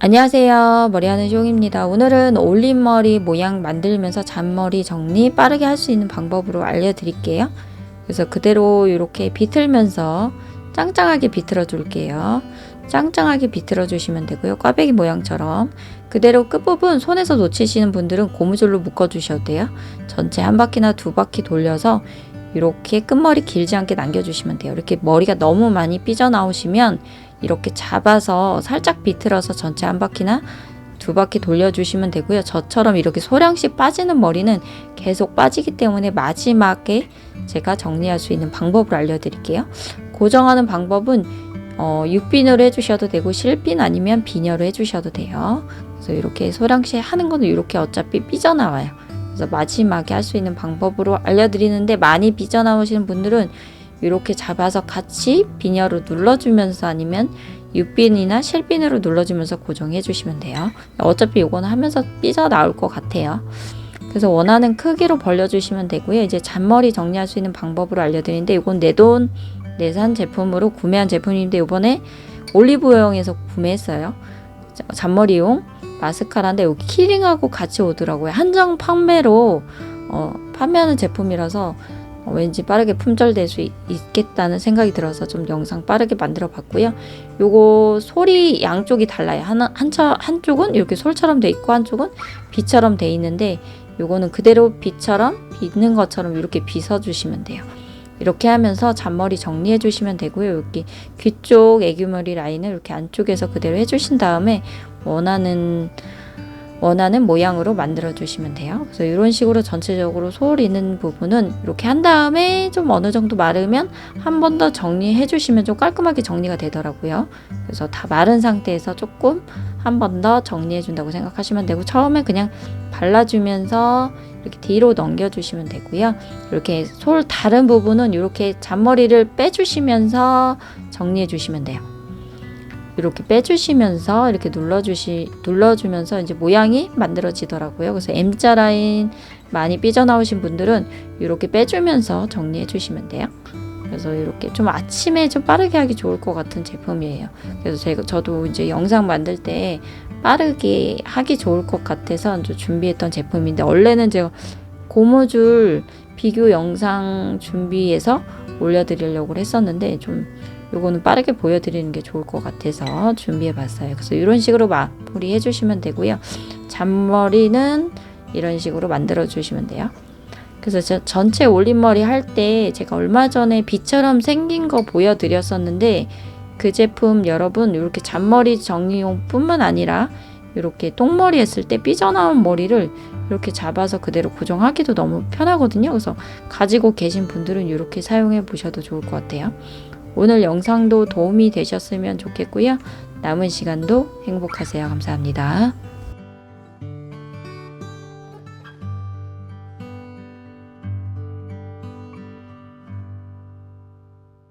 안녕하세요. 머리하는 쇼입니다. 오늘은 올림머리 모양 만들면서 잔머리 정리 빠르게 할 수 있는 방법으로 알려드릴게요. 그래서 그대로 이렇게 비틀면서 짱짱하게 비틀어 줄게요. 짱짱하게 비틀어 주시면 되고요. 꽈배기 모양처럼 그대로 끝부분 손에서 놓치시는 분들은 고무줄로 묶어 주셔도 돼요. 전체 한 바퀴나 두 바퀴 돌려서 이렇게 끝머리 길지 않게 남겨주시면 돼요. 이렇게 머리가 너무 많이 삐져나오시면 이렇게 잡아서 살짝 비틀어서 전체 한 바퀴나 두 바퀴 돌려주시면 되고요. 저처럼 이렇게 소량씩 빠지는 머리는 계속 빠지기 때문에 마지막에 제가 정리할 수 있는 방법을 알려드릴게요. 고정하는 방법은 어, 육빈으로 해주셔도 되고 실빈 아니면 비녀로 해주셔도 돼요. 그래서 이렇게 소량씩 하는 거는 이렇게 어차피 삐져나와요. 그래서 마지막에 할 수 있는 방법으로 알려드리는데 많이 삐져나오시는 분들은 이렇게 잡아서 같이 비녀로 눌러주면서 아니면 육빈이나 실빈으로 눌러주면서 고정해 주시면 돼요. 어차피 이거는 하면서 삐져 나올 것 같아요. 그래서 원하는 크기로 벌려주시면 되고요. 이제 잔머리 정리할 수 있는 방법으로 알려드리는데 이건 내돈 내산 제품으로 구매한 제품인데 이번에 올리브영에서 구매했어요. 잔머리용 마스카라인데 여기 키링하고 같이 오더라고요. 한정 판매로 어, 판매하는 제품이라서 어, 왠지 빠르게 품절될 수 있, 있겠다는 생각이 들어서 좀 영상 빠르게 만들어 봤고요. 요거 소리 양쪽이 달라요. 하나 한차 한쪽은 이렇게 솔처럼 돼 있고 한쪽은 비처럼 돼 있는데 요거는 그대로 비처럼 빗는 것처럼 이렇게 빗어 주시면 돼요. 이렇게 하면서 잔머리 정리해 주시면 되고요. 여기 귀 쪽 애교머리 라인을 이렇게 안쪽에서 그대로 해 주신 다음에 원하는 원하는 모양으로 만들어 주시면 돼요. 그래서 이런 식으로 전체적으로 소울 있는 부분은 이렇게 한 다음에 좀 어느 정도 마르면 한 번 더 정리해 주시면 좀 깔끔하게 정리가 되더라고요. 그래서 다 마른 상태에서 조금 한 번 더 정리해 준다고 생각하시면 되고 처음에 그냥 발라주면서 이렇게 뒤로 넘겨주시면 되고요. 이렇게 솔 다른 부분은 이렇게 잔머리를 빼주시면서 정리해 주시면 돼요. 이렇게 빼주시면서 이렇게 눌러주시 눌러주면서 이제 모양이 만들어지더라고요. 그래서 M자 라인 많이 삐져나오신 분들은 이렇게 빼주면서 정리해 주시면 돼요. 그래서 이렇게 좀 아침에 좀 빠르게 하기 좋을 것 같은 제품이에요. 그래서 제가 저도 이제 영상 만들 때 빠르게 하기 좋을 것 같아서 준비했던 제품인데 원래는 제가 고무줄 비교 영상 준비해서 올려드리려고 했었는데 좀 요거는 빠르게 보여드리는 게 좋을 것 같아서 준비해 봤어요. 그래서 이런 식으로 마무리 해주시면 되고요. 잔머리는 이런 식으로 만들어 주시면 돼요. 그래서 저 전체 올림머리 할 때 제가 얼마 전에 비처럼 생긴 거 보여드렸었는데 그 제품 여러분 이렇게 잔머리 정리용 뿐만 아니라 이렇게 똥머리 했을 때 삐져나온 머리를 이렇게 잡아서 그대로 고정하기도 너무 편하거든요. 그래서 가지고 계신 분들은 이렇게 사용해 보셔도 좋을 것 같아요. 오늘 영상도 도움이 되셨으면 좋겠고요. 남은 시간도 행복하세요. 감사합니다.